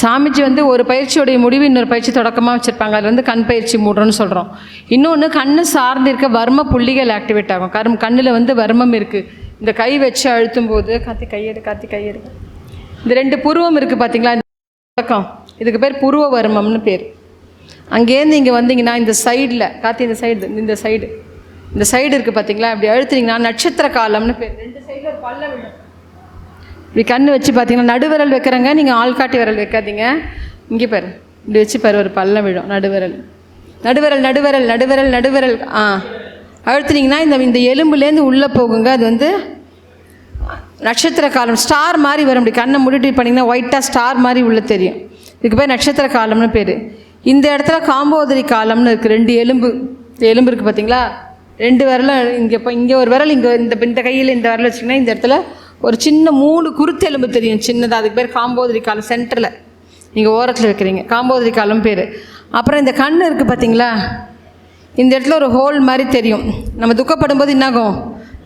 சாமிஜி வந்து ஒரு பயிற்சியோடைய முடிவு இன்னொரு பயிற்சி தொடக்கமாக வச்சுருப்பாங்க. அதில் வந்து கண் பயிற்சி மூடுறோன்னு சொல்கிறோம் இன்னொன்று கண்ணு சார்ந்து இருக்க வர்ம புள்ளிகள் ஆக்டிவேட் ஆகும். கரும் கண்ணில் வந்து வர்மம் இருக்குது இந்த கை வச்சு அழுத்தும் போது காத்தி கையெடு காத்தி கையெடு இந்த ரெண்டு புருவம் இருக்குது பார்த்தீங்களா இந்த தொடக்கம் இதுக்கு பேர் புருவ வர்மம்னு பேர். அங்கேருந்து இங்கே வந்தீங்கன்னா இந்த சைடில் காத்தி இந்த சைடு இந்த சைடு இந்த சைடு இருக்குது பார்த்தீங்களா இப்படி அழுத்துனீங்கன்னா நட்சத்திர காலம்னு பேர். ரெண்டு சைடில் பல்ல விடும் இப்படி கண்ணு வச்சு பார்த்தீங்கன்னா நடுவிரல் வைக்கிறங்க. நீங்கள் ஆள்காட்டி விரல் வைக்காதீங்க. இங்கே பாரு. இப்படி வச்சு பாரு ஒரு பள்ளம் விழும். நடுவிரல். நடுவிரல் நடுவிரல் நடுவிரல் நடுவிரல். ஆ. அழுத்துனீங்கன்னா இந்த இந்த எலும்புலேருந்து உள்ளே போகுங்க. அது வந்து நட்சத்திர காலம். ஸ்டார் மாதிரி வரும். இப்படி கண்ணை முடிட்டு பண்ணிங்கன்னா ஒயிட்டாக ஸ்டார் மாதிரி உள்ளே தெரியும். இதுக்கு பேர் நட்சத்திர காலம்னு பேர். இந்த இடத்துல காம்போதரி காலம்னு இருக்குது ரெண்டு எலும்பு. எலும்பு இருக்குது பார்த்தீங்களா? ரெண்டு விரலும் இங்கே இப்போ இங்கே ஒரு விரல் இங்கே இந்த இந்த கையில் இந்த விரல் வச்சிங்கன்னா இந்த இடத்துல ஒரு சின்ன மூணு குருத்தெலும்பு தெரியும் சின்னதாக அதுக்கு பேர் காம்போதிரி காலம் சென்டரில். நீங்கள் ஓரத்தில் வைக்கிறீங்க. காம்போதிரி காலம் பேர். அப்புறம் இந்த கண் இருக்குது பார்த்தீங்களா இந்த இடத்துல ஒரு ஹோல் மாதிரி தெரியும். நம்ம துக்கப்படும் போது என்னாகும்?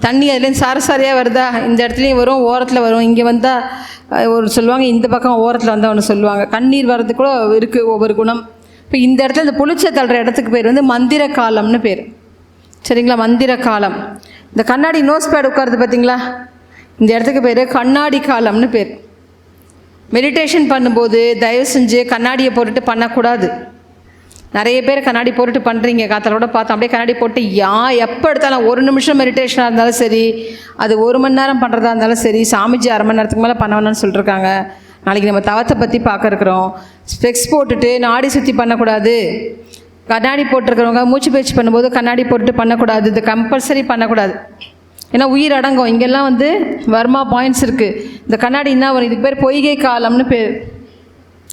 தண்ணி அதுலேருந்து சார சாரியாக வருதா? இந்த இடத்துலையும் வரும் ஓரத்தில் வரும். இங்கே வந்தால் ஒரு சொல்லுவாங்க இந்த பக்கம் ஓரத்தில் வந்தால் ஒன்று சொல்லுவாங்க. கண்ணீர் வர்றது கூட இருக்குது ஒவ்வொரு குணம். இப்போ இந்த இடத்துல இந்த புளிச்ச தள்ளுற இடத்துக்கு பேர் வந்து மந்திர காலம்னு பேர். சரிங்களா? மந்திர காலம். இந்த கண்ணாடி நோஸ் பேட் உட்காருது பார்த்தீங்களா இந்த இடத்துக்கு பேர் கண்ணாடி காலம்னு பேர். மெடிடேஷன் பண்ணும்போது தயவு செஞ்சு கண்ணாடியை போட்டுட்டு பண்ணக்கூடாது. நிறைய பேர் கண்ணாடி போட்டுட்டு பண்ணுறீங்க காத்தலோட பார்த்தோம் அப்படியே கண்ணாடி போட்டு யா எப்போ எடுத்தாலும் ஒரு நிமிஷம் மெடிடேஷனாக இருந்தாலும் சரி அது ஒரு மணி நேரம் பண்ணுறதா இருந்தாலும் சரி சாமிஜி அரை மணி நேரத்துக்கு மேலே பண்ண வேணாம்னு சொல்லியிருக்காங்க நாளைக்கு நம்ம தவத்தை பற்றி பார்க்க இருக்கிறோம். ஸ்பெக்ஸ் போட்டுட்டு நாடி சுற்றி பண்ணக்கூடாது. கண்ணாடி போட்டிருக்கிறவங்க மூச்சு பயிற்சி பண்ணும்போது கண்ணாடி போட்டுட்டு பண்ணக்கூடாது. இது கம்பல்சரி பண்ணக்கூடாது. ஏன்னா உயிர் அடங்கும். இங்கெல்லாம் வந்து வர்மா பாயிண்ட்ஸ் இருக்குது இந்த கண்ணாடி என்ன வரும்? இதுக்கு பேர் பொய்கை காலம்னு பேர்.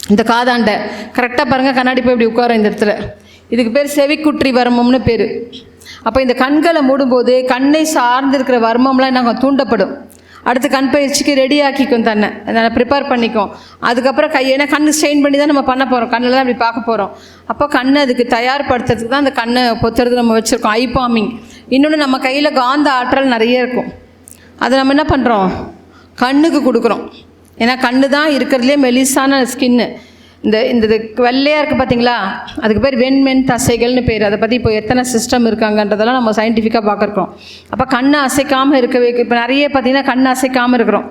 இந்த காதாண்டை. கரெக்டாக பாருங்கள் கண்ணாடி போய் இப்படி உட்காரும் இந்த இடத்துல. இதுக்கு பேர் செவிக்குற்றி வர்மம்னு பேர். அப்போ இந்த கண்களை மூடும்போது கண்ணை சார்ந்து இருக்கிற வர்மம்லாம் நாங்கள் தூண்டப்படும். அடுத்து கண் பயிற்சிக்கு ரெடி ஆக்கிக்கும் தன்னை. அதனால் ப்ரிப்பேர் பண்ணிக்கும். அதுக்கப்புறம் கை ஏன்னா கண்ணு ஸ்ட்ரெயின் பண்ணி தான் நம்ம பண்ண போகிறோம் கண்ணில் தான் அப்படி பார்க்க போகிறோம் அப்போ கண்ணை அதுக்கு தயார்படுத்துறதுக்கு தான் அந்த கண்ணை பொத்துறது நம்ம வச்சுருக்கோம். ஐ பாமிங் இன்னொன்று நம்ம கையில் காந்த ஆற்றல் நிறைய இருக்கும். அதை நம்ம என்ன பண்ணுறோம் கண்ணுக்கு கொடுக்குறோம். ஏன்னா கண்ணு தான் இருக்கிறதுலே மெலிசான ஸ்கின்னு இந்த இந்த இது வெள்ளையாக இருக்குது பார்த்தீங்களா அதுக்கு பேர் வெண்மென் தசைகள்னு பேர். அதை பற்றி இப்போ எத்தனை சிஸ்டம் இருக்காங்கன்றதெல்லாம் நம்ம சயின்டிஃபிக்காக பார்க்குறோம். அப்போ கண்ணை அசைக்காமல் இருக்கவே இப்போ நிறைய பார்த்தீங்கன்னா கண் அசைக்காமல் இருக்கிறோம்.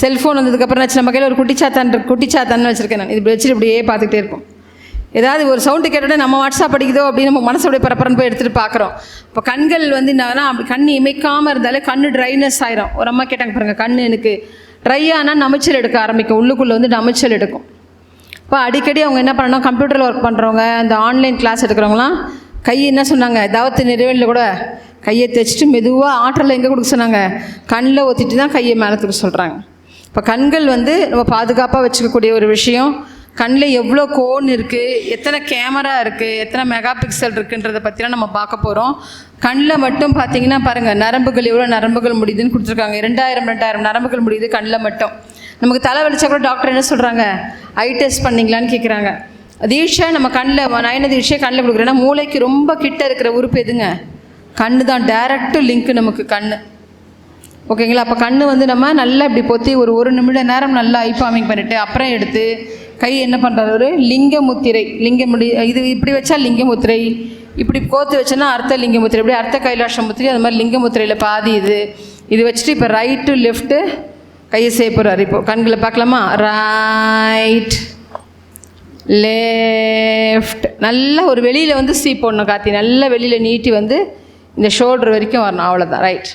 செல்ஃபோன் வந்ததுக்கப்புறம் வச்சு நம்ம கையில் ஒரு குட்டிச்சாத்தான் இருக்கு குட்டிச்சாத்தான் வச்சுருக்கேன் நான். இது இப்படி வச்சுட்டு இப்படியே பார்த்துக்கிட்டே இருக்கும். ஏதாவது ஒரு சவுண்டு கேட்டோடனே நம்ம வாட்ஸ்அப் படிக்குதோ அப்படின்னு நம்ம மனசோடைய பரப்பரன்னு போய் எடுத்துகிட்டு பார்க்குறோம். இப்போ கண்கள் வந்து என்னன்னா அப்படி கண் இமைக்காமல் இருந்தாலே கண் ட்ரைனஸ் ஆயிரும். ஒரு அம்மா கேட்டாங்க பாருங்கள் கண் எனக்கு ட்ரை ஆனால் நமைச்சல் எடுக்க ஆரம்பிக்கும். உள்ளுக்குள்ளே வந்து நமைச்சல் எடுக்கும். இப்போ அடிக்கடி அவங்க என்ன பண்ணணும் கம்ப்யூட்டரில் ஒர்க் பண்ணுறவங்க இந்த ஆன்லைன் கிளாஸ் எடுக்கிறவங்களாம் கை என்ன சொன்னாங்க தவத்து நிறைவேலில் கூட கையை தைச்சிட்டு மெதுவாக ஆற்றலை எங்கே கொடுக்க சொன்னாங்க? கண்ணில் ஒத்திட்டு தான் கையை மேலே தூக்க சொல்கிறாங்க இப்போ கண்கள் வந்து நம்ம பாதுகாப்பாக வச்சுக்கக்கூடிய ஒரு விஷயம். கண்ணில் எவ்வளோ கோன் இருக்குது எத்தனை கேமரா இருக்குது எத்தனை மெகா பிக்சல் இருக்குன்றதை பற்றிலாம் நம்ம பார்க்க போகிறோம் கண்ணில் மட்டும் பார்த்தீங்கன்னா பாருங்கள் நரம்புகள் எவ்வளோ நரம்புகள் முடியுதுன்னு கொடுத்துருக்காங்க. ரெண்டாயிரம் ரெண்டாயிரம் நரம்புகள் முடியுது கண்ணில் மட்டும். நமக்கு தலை வலிச்சா கூட டாக்டர் என்ன சொல்கிறாங்க ஐ டெஸ்ட் பண்ணீங்களான்னு கேட்குறாங்க தீட்சை நம்ம கண்ணில் நயன தீட்சை கண்ணில் கொடுக்குறேன்னா மூளைக்கு ரொம்ப கிட்ட இருக்கிற உறுப்பு எதுங்க? கண்ணு தான் டைரக்டு லிங்க் நமக்கு கண் ஓகேங்களா அப்போ கண் வந்து நம்ம நல்லா இப்படி பொத்தி ஒரு ஒரு நிமிட நேரம் நல்லா ஐபாமிங் பண்ணிவிட்டு அப்புறம் எடுத்து கை என்ன பண்ணுறாரு ஒரு லிங்க முத்திரை லிங்க முடி இது இப்படி வச்சா லிங்க முத்திரை இப்படி கோத்து வச்சோன்னா அர்த்த லிங்க முத்திரை இப்படி அர்த்த கைலாஷ முத்திரை அது மாதிரி லிங்க முத்திரையில் பாதி இது. இது வச்சுட்டு இப்போ ரைட்டு லெஃப்ட்டு கையை செய்ய போகிறாரு இப்போ கண்களை பார்க்கலாமா? ரைட் லெஃப்ட் நல்லா ஒரு வெளியில் வந்து சீ போடணும் காத்தி நல்லா வெளியில் நீட்டி வந்து இந்த ஷோல்டர் வரைக்கும் வரணும். அவ்வளோதான் ரைட்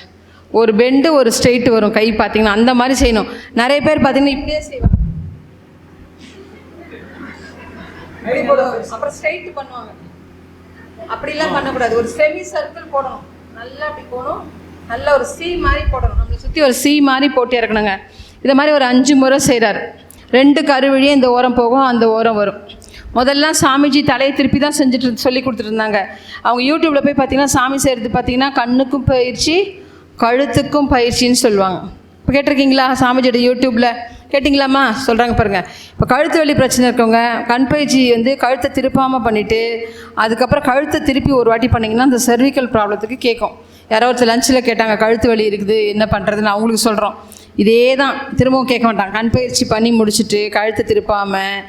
ஒரு பெண்டு ஒரு ஸ்ட்ரெயிட் வரும். கை பார்த்தீங்கன்னா அந்த மாதிரி செய்யணும். நிறைய பேர் பார்த்தீங்கன்னா இப்படியே செய்வாங்க. அப்புறம் ஸ்ட்ரெயிட் பண்ணுவாங்க. அப்படிலாம் பண்ணக்கூடாது. ஒரு செமி சர்க்கிள் போடணும். நல்லா அப்படி போகணும். நல்ல ஒரு சி மாதிரி போடணும். நம்மளை சுற்றி ஒரு சி மாதிரி போட்டு இறக்கணுங்க இதை மாதிரி ஒரு அஞ்சு முறை செய்கிறார் ரெண்டு கருவழியும் இந்த ஓரம் போகும் அந்த ஓரம் வரும். முதல்லாம் சாமிஜி தலையை திருப்பி தான் செஞ்சுட்டு சொல்லி கொடுத்துருந்தாங்க அவங்க யூடியூப்பில் போய் பார்த்தீங்கன்னா சாமி செய்கிறது பார்த்தீங்கன்னா கண்ணுக்கும் பயிற்சி கழுத்துக்கும் பயிற்சின்னு சொல்லுவாங்க. இப்போ கேட்டிருக்கீங்களா சாமிஜியோட யூடியூப்பில் கேட்டிங்களாம்மா? சொல்கிறாங்க பாருங்கள் இப்போ கழுத்து வலி பிரச்சனை இருக்கவங்க கண் பயிற்சி வந்து கழுத்தை திருப்பாமல் பண்ணிவிட்டு அதுக்கப்புறம் கழுத்தை திருப்பி ஒரு வாட்டி பண்ணிங்கன்னா அந்த சர்விக்கல் ப்ராப்ளத்துக்கு கேட்கும். யாரோ ஒருத்தர் லஞ்சில் கேட்டாங்க கழுத்து வலி இருக்குது என்ன பண்ணுறதுன்னு அவங்களுக்கு சொல்கிறோம் இதே தான் திரும்பவும் கேட்க மாட்டாங்க. கண் பயிற்சி பண்ணி முடிச்சுட்டு கழுத்தை திருப்பாமல்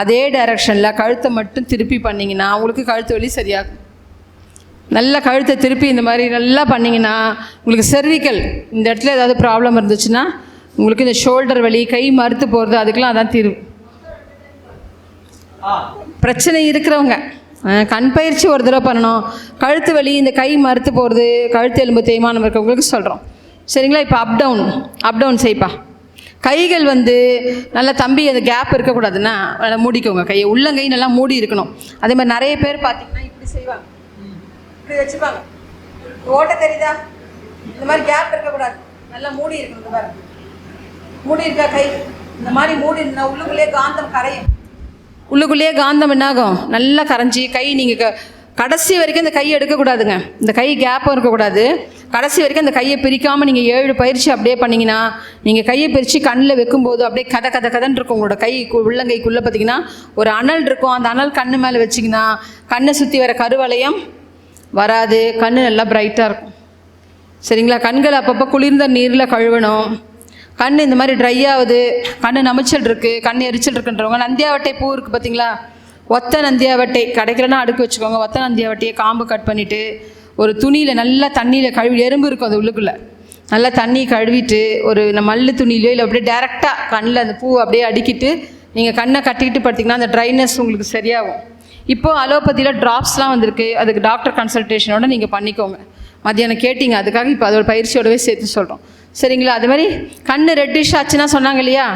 அதே டைரக்ஷனில் கழுத்தை மட்டும் திருப்பி பண்ணிங்கன்னா உங்களுக்கு கழுத்து வலி சரியாகும். நல்லா கழுத்தை திருப்பி இந்த மாதிரி நல்லா பண்ணிங்கன்னா உங்களுக்கு செர்விக்கல் இந்த இடத்துல ஏதாவது ப்ராப்ளம் இருந்துச்சுன்னா உங்களுக்கு இந்த ஷோல்டர் வலி கை மறுத்து போகிறது அதுக்கெலாம் அதான் தீர்வு. பிரச்சனை இருக்கிறவங்க. கண் பயிற்சி ஒரு தடவை பண்ணணும். கழுத்து வலி இந்த கை மறுத்து போகிறது கழுத்து எலும்பு தேய்மானம் இருக்கிறவங்களுக்கு சொல்கிறோம் சரிங்களா? இப்போ அப் டவுன் அப் டவுன் செய்ப்பா கைகள் வந்து நல்லா தம்பி அந்த கேப் இருக்கக்கூடாதுன்னா நல்லா மூடிக்கோங்க. கையை உள்ளங்கை நல்லா மூடி இருக்கணும். அதே மாதிரி நிறைய பேர் பார்த்தீங்கன்னா இப்படி செய்வாங்க. இப்படி வச்சுப்பாங்க. ஓட்ட தெரியுதா? இந்த மாதிரி கேப் இருக்கக்கூடாது. நல்லா மூடி இருக்கணும் பாருங்க மூடி இருக்கா கை? இந்த மாதிரி மூடி இருந்தால் உள்ளுக்குள்ளேயே காந்தம் கரையும். உள்ளுக்குள்ளேயே காந்தம் என்னாகும்? நல்லா கரைஞ்சி கை நீங்கள் க கடைசி வரைக்கும் இந்த கையை எடுக்கக்கூடாதுங்க. இந்த கை கேப்பும் இருக்கக்கூடாது. கடைசி வரைக்கும் அந்த கையை பிரிக்காமல் நீங்கள் ஏழு பயிற்சி அப்படியே பண்ணிங்கன்னா நீங்கள் கையை பிரித்து கண்ணில் வைக்கும்போது அப்படியே கதை கதை கதன்னு இருக்கும் உங்களோட கை உள்ளங்கைக்குள்ளே பார்த்தீங்கன்னா ஒரு அனல் இருக்கும். அந்த அனல் கண்ணு மேலே வச்சிங்கன்னா கண்ணை சுற்றி வர கருவளையம் வராது. கண் நல்லா பிரைட்டாக இருக்கும். சரிங்களா? கண்கள் அப்பப்போ குளிர்ந்த நீரில் கழுவணும். கண் இந்த மாதிரி ட்ரை ஆகுது. கண் நமைச்சல் இருக்குது கண் எரிச்சல் இருக்குன்றவங்க நந்தியாவட்டை பூ இருக்குது பார்த்தீங்களா ஒத்த நந்தியாவட்டை கிடைக்கலன்னா அடுக்கு வச்சுக்கோங்க. ஒத்த நந்தியாவட்டையை காம்பு கட் பண்ணிவிட்டு ஒரு துணியில் நல்லா தண்ணியில் கழுவி எறும்பு இருக்கும் அது உள்ளுக்குள்ளே. நல்லா தண்ணி கழுவிட்டு ஒரு இந்த மல்லு துணியிலையோ இல்லை அப்படியே டேரெக்டாக கண்ணில் அந்த பூ அப்படியே அடுக்கிட்டு நீங்கள் கண்ணை கட்டிக்கிட்டு படுத்திங்கன்னா அந்த ட்ரைனஸ் உங்களுக்கு சரியாகும். இப்போ அலோபதியில் ட்ராப்ஸ்லாம் வந்திருக்கு. அதுக்கு டாக்டர் கன்சல்டேஷனோட நீங்கள் பண்ணிக்கோங்க. மத்தியானம் கேட்டிங்க. அதுக்காக இப்போ அதோட பயிற்சியோடவே சேர்த்து சொல்கிறோம் சரிங்களா? அது மாதிரி கண் ரெட்டிஷ் ஆச்சுன்னா சொன்னாங்க இல்லையா?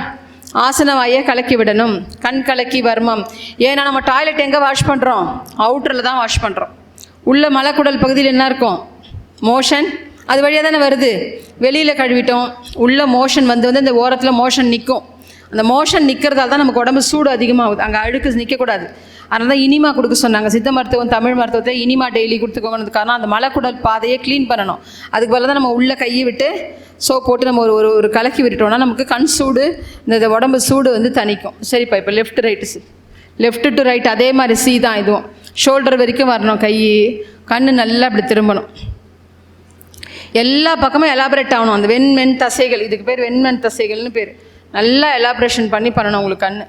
ஆசன வாயை கலக்கி விடணும். கண் கலக்கி வர்மம். ஏன்னா நம்ம டாய்லெட் எங்கே வாஷ் பண்ணுறோம் அவுட்டரில் தான் வாஷ் பண்ணுறோம் உள்ள மலக்குடல் பகுதியில் என்ன இருக்கும்? மோஷன் அது வழியாக தானே வருது. வெளியில் கழுவிட்டோம். உள்ள மோஷன் வந்து வந்து இந்த ஓரத்தில் மோஷன் நிற்கும் அந்த மோஷன் நிற்கிறதால தான் நமக்கு உடம்பு சூடு அதிகமாகுது. அங்கே அழுக்கு நிற்கக்கூடாது அதனால தான் இனிமா கொடுக்க சொன்னாங்க. சித்த மருத்துவம் தமிழ் மருத்துவத்தை இனிமா டெய்லி கொடுத்துக்கோங்கிறது காரணம் அந்த மலைக்குடல் பாதையை க்ளீன் பண்ணணும். அதுக்கு பதிலாக தான் நம்ம உள்ள கையை விட்டு சோப் போட்டு நம்ம ஒரு ஒரு ஒரு கலக்கி விட்டுட்டோம்னா நமக்கு கண் சூடு இந்த இந்த உடம்பு சூடு வந்து தணிக்கும். சரிப்பா இப்போ லெஃப்ட் ரைட்டு சி லெஃப்ட் டு ரைட் அதே மாதிரி சி தான் இதுவும். ஷோல்டர் வரைக்கும் வரணும் கை. கண் நல்லா அப்படி திரும்பணும். எல்லா பக்கமும் எலாபரேட் ஆகணும். அந்த வெண்மென் தசைகள் இதுக்கு பேர் வெண்மென் தசைகள்னு பேர். நல்லா எலாப்ரேஷன் பண்ணி பண்ணணும் உங்களுக்கு கண்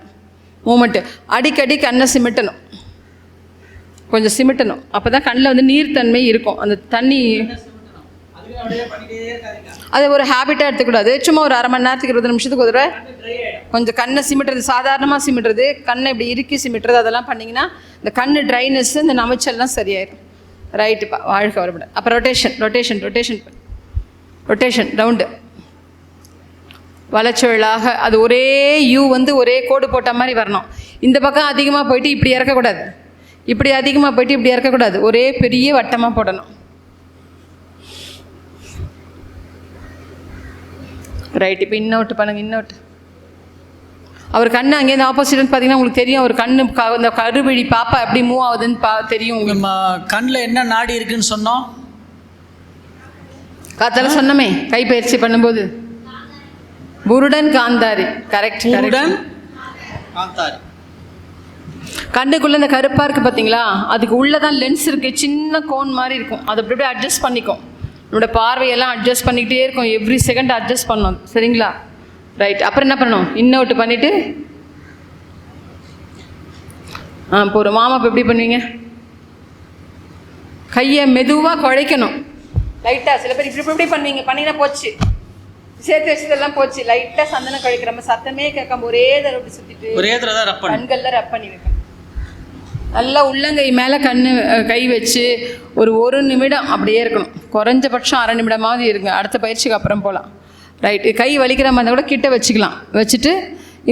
மூமெண்ட்டு அடிக்கடி கண்ணை சிமிட்டணும். கொஞ்சம் சிமிட்டணும். அப்போ தான் கண்ணில் வந்து நீர்த்தன்மை இருக்கும். அந்த தண்ணி அது ஒரு ஹேபிட்டாக எடுத்துக்கூடாது. சும்மா ஒரு அரை மணி நேரத்துக்கு இருபது நிமிஷத்துக்கு ஒரு கொஞ்சம் கண்ணை சிமிட்டுறது சாதாரணமாக சிமிட்டுறது கண்ணை இப்படி இறுக்கி சிமிட்டுறது அதெல்லாம் பண்ணிங்கன்னா இந்த கண் ட்ரைனஸ் இந்த நமைச்சல்லாம் சரியாயிடும் ரைட்டுப்பா வாழ்க்கை வரப்பட அப்போ rotation rotation rotation rotation round வலச்சுழலாக அது ஒரே யூ வந்து ஒரே கோடு போட்ட மாதிரி வரணும். இந்த பக்கம் அதிகமாக போயிட்டு இப்படி இறக்கக்கூடாது. இப்படி அதிகமாக போயிட்டு இப்படி இறக்கக்கூடாது. ஒரே பெரிய வட்டமாக போடணும். ரைட் இப்போ இன்னொட்டு பண்ணுங்க இன்னொட்டு. அவர் கண்ணு அங்கேருந்து ஆப்போசிட்னு பார்த்தீங்கன்னா உங்களுக்கு தெரியும். அவர் கண்ணு க இந்த கருவிழி பாப்பா எப்படி மூவ் ஆகுதுன்னு பா தெரியும் நம்ம கண்ணில் என்ன நாடி இருக்குன்னு சொன்னோம். காத்தால சொன்னமே கைப்பயிற்சி பண்ணும்போது. புருடன் காந்தாரி கரெக்ட் பூருடன் காந்தாரி கண்ணுக்குள்ள இந்த கருப்பா இருக்கு பாத்தீங்களா? அதுக்கு உள்ள தான் லென்ஸ் இருக்கு. சின்ன கோன் மாதிரி இருக்கும். அதை அப்படி அப்படியே அட்ஜஸ்ட் பண்ணிக்கும். நம்மளோட பார்வையெல்லாம் அட்ஜஸ்ட் பண்ணிக்கிட்டே இருக்கும். எவ்ரி செகண்ட் அட்ஜஸ்ட் பண்ணணும் சரிங்களா? ரைட் அப்புறம் என்ன பண்ணணும்? இன்னொட்டு பண்ணிட்டு ஆ போகிறோம் மாமா இப்போ எப்படி பண்ணுவீங்க? கையை மெதுவாக குழைக்கணும். லைட்டாக சில பேர் இப்படி இப்படி இப்படி பண்ணுவீங்க. பண்ணினா போச்சு. சேர்த்து வச்சதெல்லாம் போச்சு. லைட்டாக சந்தனம் கழிக்கிற நம்ம சத்தமே கேட்காம ஒரே தடவை இப்படி சுற்றிட்டு ஒரே தடவை தான் ரப்பன் கண்களில் ரப் பண்ணி வைக்கணும் நல்லா உள்ளங்கை மேலே கண் கை வச்சு ஒரு ஒரு நிமிடம் அப்படியே இருக்கணும். குறைஞ்சபட்சம் அரை நிமிடமாவது இருங்க. அடுத்த பயிற்சிக்கு அப்புறம் போகலாம் ரைட்டு கை வலிக்கிற மாதிரி கூட கிட்ட வச்சுக்கலாம். வச்சுட்டு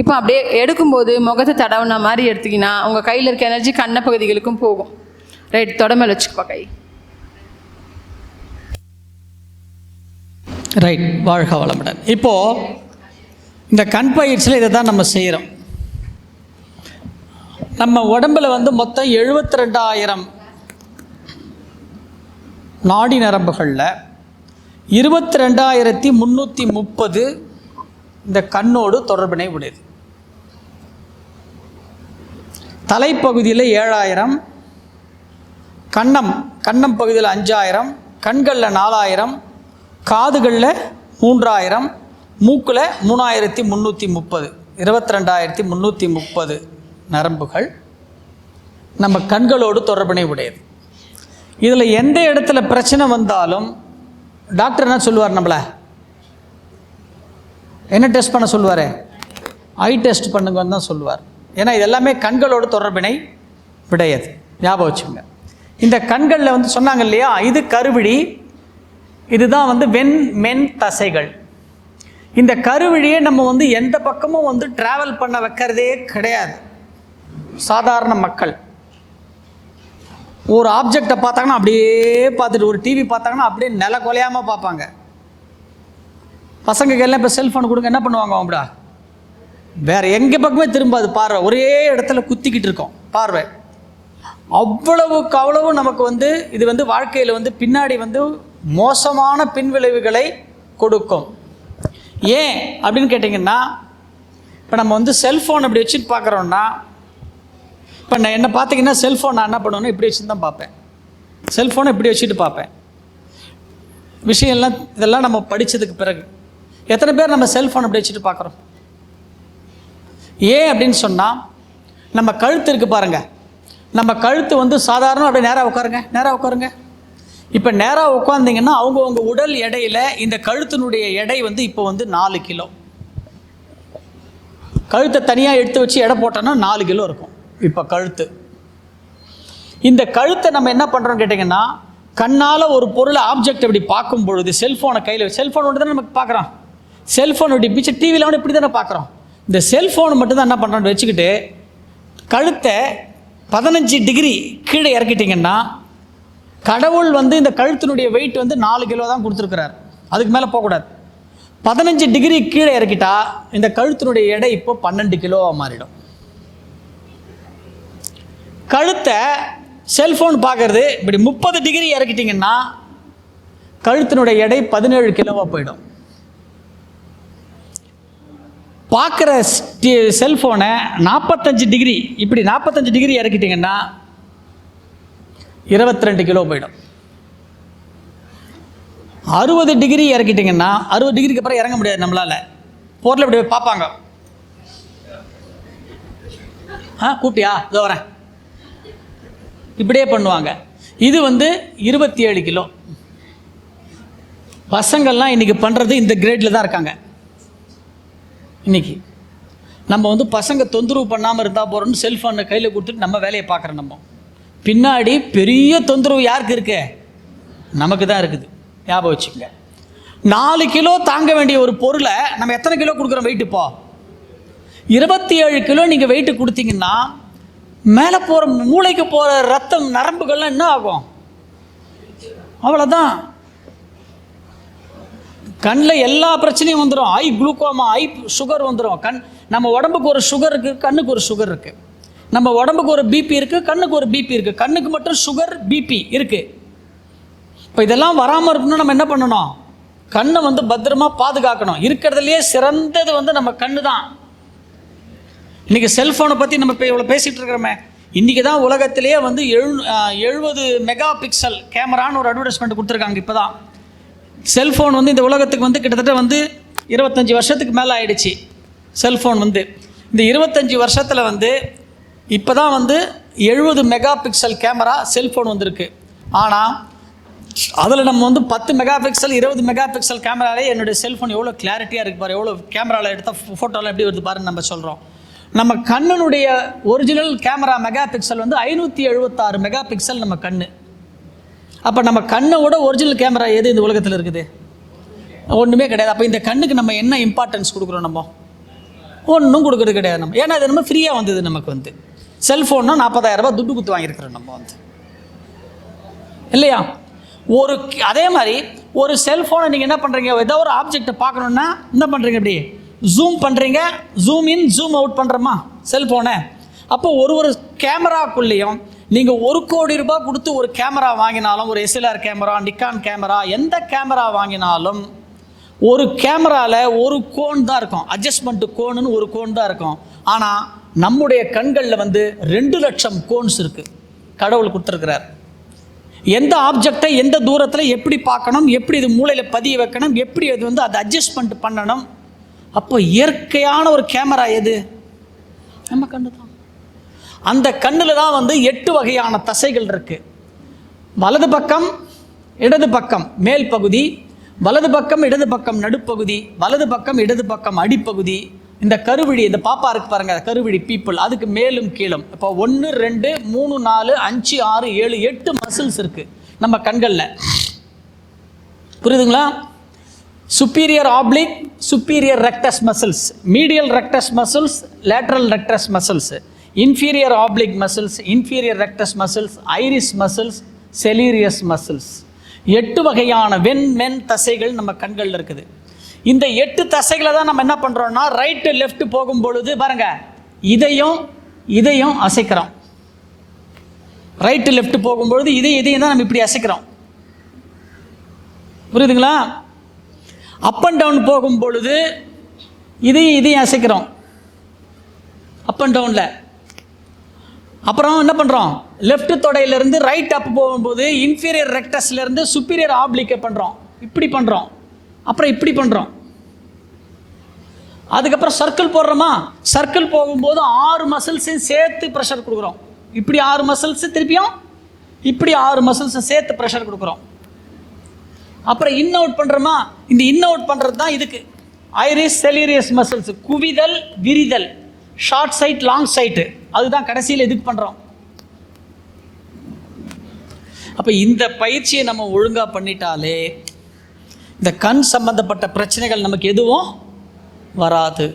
இப்போ அப்படியே எடுக்கும்போது முகத்தை தடவுன மாதிரி எடுத்தீங்கன்னா உங்கள் கையில் இருக்க எனர்ஜி கண்ண பகுதிகளுக்கும் போகும் ரைட் தொடமையில் வச்சுக்கப்பா கை. ரைட் வாழ்க வளமுடன். இப்போது இந்த கண் பயிற்சியில் இதை தான் நம்ம செய்கிறோம் நம்ம உடம்புல வந்து மொத்தம் எழுபத்தி ரெண்டாயிரம் நாடி நரம்புகளில் இருபத்தி ரெண்டாயிரத்தி முந்நூற்றி முப்பது இந்த கண்ணோடு தொடர்பினை உடையது. தலைப்பகுதியில் ஏழாயிரம் கண்ணம் கண்ணம் பகுதியில் அஞ்சாயிரம் கண்களில் நாலாயிரம் காதுகளில் மூன்றாயிரம் மூக்கில் மூணாயிரத்தி முந்நூற்றி முப்பது. இருபத்தி ரெண்டாயிரத்தி முந்நூற்றி முப்பது நரம்புகள் நம்ம கண்களோடு தொடர்பினை உடையது. இதில் எந்த இடத்துல பிரச்சனை வந்தாலும் டாக்டர் என்ன சொல்லுவார் நம்மளை? என்ன டெஸ்ட் பண்ண சொல்லுவார்? ஐ டெஸ்ட் பண்ணுங்கன்னு தான் சொல்லுவார். ஏன்னா இது எல்லாமே கண்களோடு தொடர்பினை விடையது ஞாபகம் வச்சுங்க இந்த கண்களில் வந்து சொன்னாங்க இல்லையா? இது கருவிழி இதுதான் வந்து வெண் மென் தசைகள். இந்த கருவிழியை நம்ம வந்து எந்த பக்கமும் வந்து ட்ராவல் பண்ண வைக்கிறதே கிடையாது. சாதாரண மக்கள். ஒரு ஆப்ஜெக்டை பார்த்தாங்கன்னா அப்படியே பார்த்துட்டு ஒரு டிவி பார்த்தாங்கன்னா அப்படியே நில கொலையாமல் பார்ப்பாங்க. பசங்க எல்லாம் இப்போ செல்ஃபோன் கொடுங்க என்ன பண்ணுவாங்க அப்படிடா வேற எங்கள் பக்கமே திரும்பாது பார்வை. ஒரே இடத்துல குத்திக்கிட்டு இருக்கோம் பார்வை. அவ்வளவுக்கு அவ்வளவு நமக்கு வந்து இது வந்து வாழ்க்கையில் வந்து பின்னாடி வந்து மோசமான பின்விளைவுகளை கொடுக்கும். ஏன் அப்படின்னு கேட்டிங்கன்னா இப்போ நம்ம வந்து செல்ஃபோன் அப்படி வச்சுட்டு பார்க்குறோன்னா இப்போ நான் என்ன பார்த்தீங்கன்னா செல்ஃபோன் நான் என்ன பண்ணுவேன்னா இப்படி வச்சுட்டு தான் பார்ப்பேன். செல்ஃபோனை இப்படி வச்சுட்டு பார்ப்பேன். விஷயம்லாம் இதெல்லாம் நம்ம படித்ததுக்கு பிறகு. எத்தனை பேர் நம்ம செல்ஃபோன் அப்படி வச்சுட்டு பார்க்குறோம்? ஏன் அப்படின்னு சொன்னால் நம்ம கழுத்து இருக்குது பாருங்கள் நம்ம கழுத்து வந்து சாதாரண அப்படியே நேராக உட்காருங்க நேராக உட்காருங்க. இப்போ நேராக உட்காந்திங்கன்னா அவங்கவுங்க உடல் எடையில் இந்த கழுத்தினுடைய எடை வந்து இப்போ வந்து நாலு கிலோ. கழுத்தை தனியாக எடுத்து வச்சு எடை போட்டோன்னா நாலு கிலோ இருக்கும். இப்போ கழுத்து. இந்த கழுத்தை நம்ம என்ன பண்ணுறோம்னு கேட்டிங்கன்னா கண்ணால் ஒரு பொருளை ஆப்ஜெக்ட் இப்படி பார்க்கும் பொழுது செல்ஃபோனை கையில் செல்ஃபோன் மட்டும் தானே நமக்கு பார்க்குறோம். செல்ஃபோன் இப்படி பிச்சு டிவியில் வந்து இப்படி தானே பார்க்குறோம். இந்த செல்ஃபோன் மட்டும் தான் என்ன பண்ணுறோன்னு வச்சுக்கிட்டு கழுத்தை பதினஞ்சு டிகிரி கீழே இறக்கிட்டிங்கன்னா கடவுள் வந்து இந்த கழுத்தினுடைய வெயிட் வந்து நாலு கிலோ தான் கொடுத்துருக்கிறார். அதுக்கு மேலே போகக்கூடாது. பதினஞ்சு டிகிரி கீழே இறக்கிட்டா இந்த கழுத்தினுடைய எடை இப்போ பன்னெண்டு கிலோவாக மாறிடும். கழுத்தை செல்ஃபோன் பார்க்கறது இப்படி முப்பது டிகிரி இறக்கிட்டிங்கன்னா கழுத்தினுடைய எடை பதினேழு கிலோவாக போயிடும். பார்க்குற செல்ஃபோனை நாற்பத்தஞ்சு டிகிரி இப்படி நாற்பத்தஞ்சு டிகிரி இறக்கிட்டிங்கன்னா இருபத்தி ரெண்டு கிலோ போயிடும். அறுபது டிகிரி இறக்கிட்டிங்கன்னா அறுபது டிகிரிக்கு அப்புறம் இறங்க முடியாது நம்மளால். போரில் இப்படி பார்ப்பாங்க. ஆ கூப்பிட்டியா? இதோ வரேன். இப்படியே பண்ணுவாங்க. இது வந்து இருபத்தி ஏழு கிலோ. பசங்கள்லாம் இன்றைக்கி பண்ணுறது இந்த கிரேடில் தான் இருக்காங்க. இன்னைக்கு. நம்ம வந்து பசங்க தொந்தரவு பண்ணாமல் இருந்தால் போகிறோம்னு செல்ஃபோனை கையில் கொடுத்துட்டு நம்ம வேலையை பார்க்குறோம் நம்ம. பின்னாடி பெரிய தொந்தரவு யாருக்கு இருக்கு? நமக்கு தான் இருக்குது. ஞாபகம் வச்சுக்கோங்க. நாலு கிலோ தாங்க வேண்டிய ஒரு பொருளை நம்ம எத்தனை கிலோ கொடுக்குறோம் வெயிட் இப்போ? இருபத்தி ஏழு கிலோ நீங்கள் வெயிட்டு கொடுத்தீங்கன்னா மேலே போகிற மூளைக்கு போகிற ரத்தம் நரம்புகள்லாம் என்ன ஆகும்? அவ்வளோதான் கண்ணில் எல்லா பிரச்சனையும் வந்துடும் ஐ குளுக்கோமா ஐ சுகர் வந்துடும் கண் நம்ம உடம்புக்கு ஒரு சுகர் இருக்குது கண்ணுக்கு ஒரு சுகர் இருக்குது நம்ம உடம்புக்கு ஒரு பிபி இருக்குது கண்ணுக்கு ஒரு பிபி இருக்குது கண்ணுக்கு மட்டும் சுகர் பிபி இருக்குது இப்போ இதெல்லாம் வராமல் இருக்கணும்னா நம்ம என்ன பண்ணணும்? கண்ணை வந்து பத்திரமா பாதுகாக்கணும். இருக்கிறதுலையே சிறந்தது வந்து நம்ம கண்ணு தான் இன்றைக்கி செல்ஃபோனை பற்றி நம்ம இப்போ இவ்வளோ பேசிகிட்டு இருக்கிறோமே. இன்றைக்கி தான் உலகத்திலேயே வந்து எழு எழுபது மெகா பிக்சல் கேமரான்னு ஒரு அட்வர்டைஸ்மெண்ட் கொடுத்துருக்காங்க இப்போ தான் செல்ஃபோன் வந்து இந்த உலகத்துக்கு வந்து கிட்டத்தட்ட வந்து இருபத்தஞ்சி வருஷத்துக்கு மேலே ஆயிடுச்சு. செல்ஃபோன் வந்து. இந்த இருபத்தஞ்சி வருஷத்தில் வந்து இப்போ தான் வந்து எழுபது மெகா பிக்சல் கேமரா செல்ஃபோன் வந்திருக்கு. ஆனால் அதில் நம்ம வந்து பத்து மெகா பிக்சல் இருபது மெகா பிக்சல் கேமராலே என்னுடைய செல்ஃபோன் எவ்வளோ கிளாரிட்டியாக இருக்குது பாரு எவ்வளோ கேமராவில் எடுத்தால் ஃபோட்டோலாம் எப்படி வருது பாருன்னு நம்ம சொல்கிறோம் நம்ம கண்ணனுடைய ஒரிஜினல் கேமரா மெகா பிக்சல் வந்து ஐநூற்றி எழுபத்தாறு மெகா பிக்சல் நம்ம கண் அப்போ நம்ம கண்ணோட ஒரிஜினல் கேமரா எது இந்த உலகத்தில் இருக்குது? ஒன்றுமே கிடையாது. அப்போ இந்த கண்ணுக்கு நம்ம என்ன இம்பார்ட்டன்ஸ் கொடுக்குறோம் நம்ம? ஒன்றும் கொடுக்குறது கிடையாது நம்ம. ஏன்னா அது நம்ம ஃப்ரீயாக வந்தது நமக்கு வந்து. செல்ஃபோன்னா நாற்பதாயிரம் ரூபாய் துட்டு குத்து வாங்கியிருக்கிறோம் நம்ம வந்து. இல்லையா? ஒரு அதே மாதிரி ஒரு செல்ஃபோனை நீங்கள் என்ன பண்ணுறீங்க ஏதோ ஒரு ஆப்ஜெக்டை பார்க்கணுன்னா என்ன பண்ணுறீங்க இப்படி? ஜூம் பண்ணுறீங்க ஜூம் இன் ஜூம் அவுட் பண்ணுறோமா செல்ஃபோனை. அப்போ ஒரு ஒரு கேமராக்குள்ளேயும் நீங்கள் ஒரு கோடி ரூபாய் கொடுத்து ஒரு கேமரா வாங்கினாலும் ஒரு எஸ்எல்ஆர் கேமரா நிக்கான் கேமரா எந்த கேமரா வாங்கினாலும் ஒரு கேமராவில் ஒரு கோன் தான் இருக்கும். அட்ஜஸ்ட்மெண்ட்டு கோனுன்னு ஒரு கோன் தான் இருக்கும். ஆனால் நம்முடைய கண்களில் வந்து ரெண்டு லட்சம் கோன்ஸ் இருக்குது கடவுள் கொடுத்துருக்கிறார். எந்த ஆப்ஜெக்டை எந்த தூரத்தில் எப்படி பார்க்கணும் எப்படி இது மூளையில் பதிய வைக்கணும் எப்படி அது வந்து அதை அட்ஜஸ்ட்மெண்ட் பண்ணணும். அப்போ இயற்கையான ஒரு கேமரா எது? நம்ம கண்ணு தான் அந்த கண்ணில் தான் வந்து எட்டு வகையான தசைகள் இருக்குது வலது பக்கம் இடது பக்கம் மேல் பகுதி. வலது பக்கம் இடது பக்கம் நடுப்பகுதி. வலது பக்கம் இடது பக்கம் அடிப்பகுதி. இந்த கருவிழி இந்த பாப்பா இருக்கு பாருங்க கருவிழி பீப்புள் அதுக்கு மேலும் கீழும் இப்போ ஒன்று ரெண்டு மூணு நாலு அஞ்சு ஆறு ஏழு எட்டு மசில்ஸ் இருக்கு நம்ம கண்களில் புரியுதுங்களா superior oblique superior rectus muscles medial rectus muscles lateral rectus muscles inferior oblique muscles inferior rectus muscles iris muscles ciliary muscles எட்டு வகையான வெண் மென் தசைகள் நம்ம கண்களில் இருக்குது இந்த எட்டு தசைகளை தான் நம்ம என்ன பண்ணுறோன்னா ரைட்டு லெஃப்ட் போகும் பொழுது பாருங்க இதையும் இதையும் அசைக்கிறோம். ரைட்டு லெஃப்ட் போகும்பொழுது இதையும் இதையும் தான் நம்ம இப்படி அசைக்கிறோம். புரியுதுங்களா? அப் அண்ட் டவுன் போகும் பொழுது இதையும் இதையும் அசைக்கிறோம். அப் அண்ட் டவுனில் அப்புறம் என்ன பண்ணுறோம் லெஃப்ட் தொடையிலேருந்து ரைட் அப் போகும்போது இன்ஃபீரியர் ரெக்டஸ்லேருந்து சுப்பீரியர் ஆப்ளிக்கை பண்ணுறோம் இப்படி பண்ணுறோம் அப்புறம் இப்படி பண்ணுறோம் அதுக்கப்புறம் சர்க்கிள் போடுறோமா? சர்க்கிள் போகும்போது ஆறு மசில்ஸையும் சேர்த்து ப்ரெஷர் கொடுக்குறோம். இப்படி ஆறு மசில்ஸு திருப்பியும் இப்படி ஆறு மசில்ஸும் சேர்த்து ப்ரெஷர் கொடுக்குறோம். அப்புறம் இன் அவுட் பண்ணுறோமா இந்த இன் அவுட் பண்ணுறது தான் இதுக்கு. ஐரிஸ் செலீரியஸ் மசில்ஸ் குவிதல் விரிதல். ஷார்ட் சைட் லாங் சைட்டு அதுதான் கடைசியில் இதுக்கு பண்ணுறோம் அப்போ இந்த பயிற்சியை நம்ம ஒழுங்காக பண்ணிட்டாலே இந்த கண் சம்பந்தப்பட்ட பிரச்சனைகள் நமக்கு எதுவும் வராது.